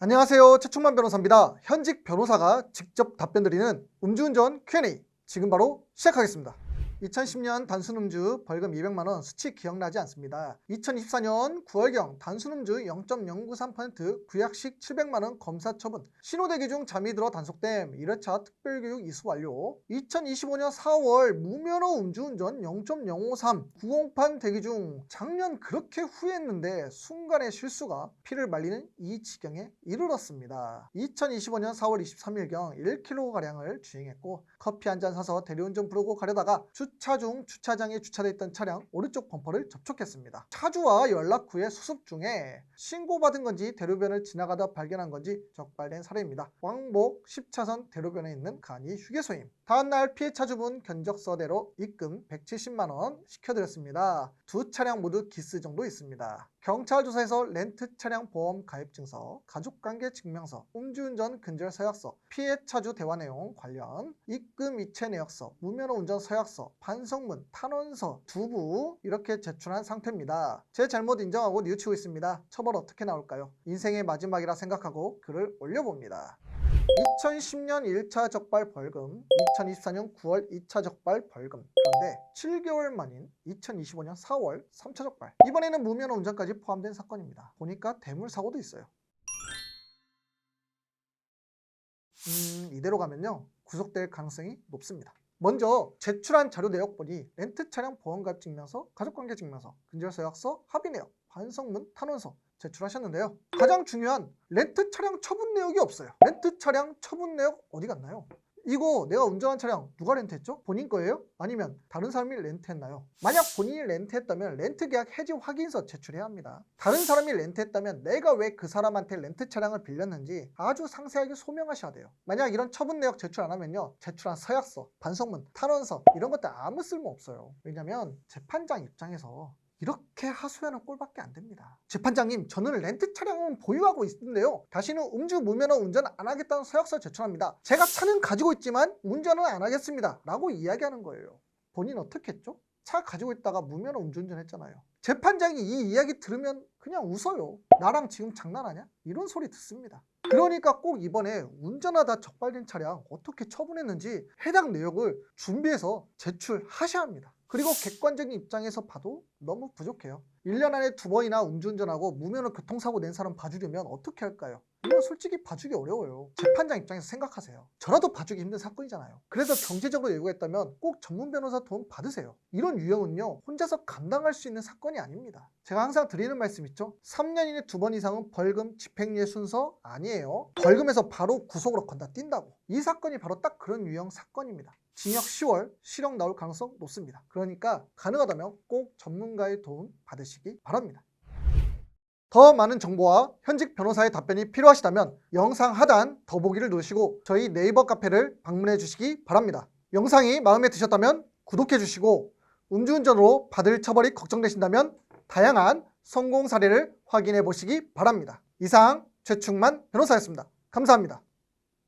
안녕하세요. 최충만 변호사입니다. 현직 변호사가 직접 답변 드리는 음주운전 Q&A 지금 바로 시작하겠습니다. 2010년 단순음주 벌금 200만 원 수치 기억나지 않습니다. 2024년 9월경 단순음주 0.093% 구약식 700만 원 검사 처분 신호대기 중 잠이 들어 단속됨 1회차 특별교육 이수 완료 2025년 4월 무면허 음주운전 0.053 908 대기 중 작년 그렇게 후회했는데 순간의 실수가 피를 말리는 이 지경에 이르렀습니다. 2025년 4월 23일경 1kg가량을 주행했고 커피 한 잔 사서 대리운전 부르고 가려다가 주차 중 주차장에 주차돼 있던 차량 오른쪽 범퍼를 접촉했습니다. 차주와 연락 후에 수습 중에 신고받은 건지 대로변을 지나가다 발견한 건지 적발된 사례입니다. 왕복 10차선 대로변에 있는 간이 휴게소임. 다음날 피해 차주분 견적서대로 입금 170만 원 시켜드렸습니다. 두 차량 모두 기스 정도 있습니다. 경찰 조사에서 렌트 차량 보험 가입 증서, 가족관계 증명서, 음주운전 근절 서약서, 피해 차주 대화 내용 관련 입금 이체 내역서, 무면허 운전 서약서, 반성문, 탄원서 두부 이렇게 제출한 상태입니다. 제 잘못 인정하고 뉘우치고 있습니다. 처벌 어떻게 나올까요? 인생의 마지막이라 생각하고 글을 올려봅니다. 2010년 1차 적발 벌금, 2024년 9월 2차 적발 벌금. 그런데 7개월 만인 2025년 4월 3차 적발. 이번에는 무면허 운전까지 포함된 사건입니다. 보니까 대물 사고도 있어요. 음, 이대로 가면요. 구속될 가능성이 높습니다. 먼저 제출한 자료 내역 보니 렌트 차량 보험가입 증명서, 가족관계 증명서, 근절서약서, 합의 내역, 반성문, 탄원서 제출하셨는데요. 가장 중요한 렌트 차량 처분 내역이 없어요. 렌트 차량 처분 내역 어디 갔나요? 이거 내가 운전한 차량 누가 렌트했죠? 본인 거예요? 아니면 다른 사람이 렌트했나요? 만약 본인이 렌트했다면 렌트 계약 해지 확인서 제출해야 합니다. 다른 사람이 렌트했다면 내가 왜 그 사람한테 렌트 차량을 빌렸는지 아주 상세하게 소명하셔야 돼요. 만약 이런 처분 내역 제출 안 하면요. 제출한 서약서, 반성문, 탄원서 이런 것들 아무 쓸모 없어요. 왜냐면 재판장 입장에서 이렇게 하소연한 꼴밖에 안 됩니다. 재판장님, 저는 렌트 차량은 보유하고 있는데요. 다시는 음주 무면허 운전 안 하겠다는 서약서 제출합니다. 제가 차는 가지고 있지만 운전은 안 하겠습니다. 라고 이야기하는 거예요. 본인 어떻게 했죠? 차 가지고 있다가 무면허 음주운전 했잖아요. 재판장이 이 이야기 들으면 그냥 웃어요. 나랑 지금 장난하냐? 이런 소리 듣습니다. 그러니까 꼭 이번에 운전하다 적발된 차량 어떻게 처분했는지 해당 내역을 준비해서 제출하셔야 합니다. 그리고 객관적인 입장에서 봐도 너무 부족해요. 1년 안에 두 번이나 음주운전하고 무면허 교통사고 낸 사람 봐주려면 어떻게 할까요? 이건 솔직히 봐주기 어려워요. 재판장 입장에서 생각하세요. 저라도 봐주기 힘든 사건이잖아요. 그래서 경제적으로 요구했다면 꼭 전문 변호사 도움 받으세요. 이런 유형은요, 혼자서 감당할 수 있는 사건이 아닙니다. 제가 항상 드리는 말씀 있죠? 3년 이내 두 번 이상은 벌금 집행유예 순서 아니에요. 벌금에서 바로 구속으로 건너뛴다고. 이 사건이 바로 딱 그런 유형 사건입니다. 징역 10월, 실형 나올 가능성 높습니다. 그러니까 가능하다면 꼭 전문가의 도움 받으시기 바랍니다. 더 많은 정보와 현직 변호사의 답변이 필요하시다면 영상 하단 더보기를 누르시고 저희 네이버 카페를 방문해 주시기 바랍니다. 영상이 마음에 드셨다면 구독해 주시고 음주운전으로 받을 처벌이 걱정되신다면 다양한 성공 사례를 확인해 보시기 바랍니다. 이상 최충만 변호사였습니다. 감사합니다.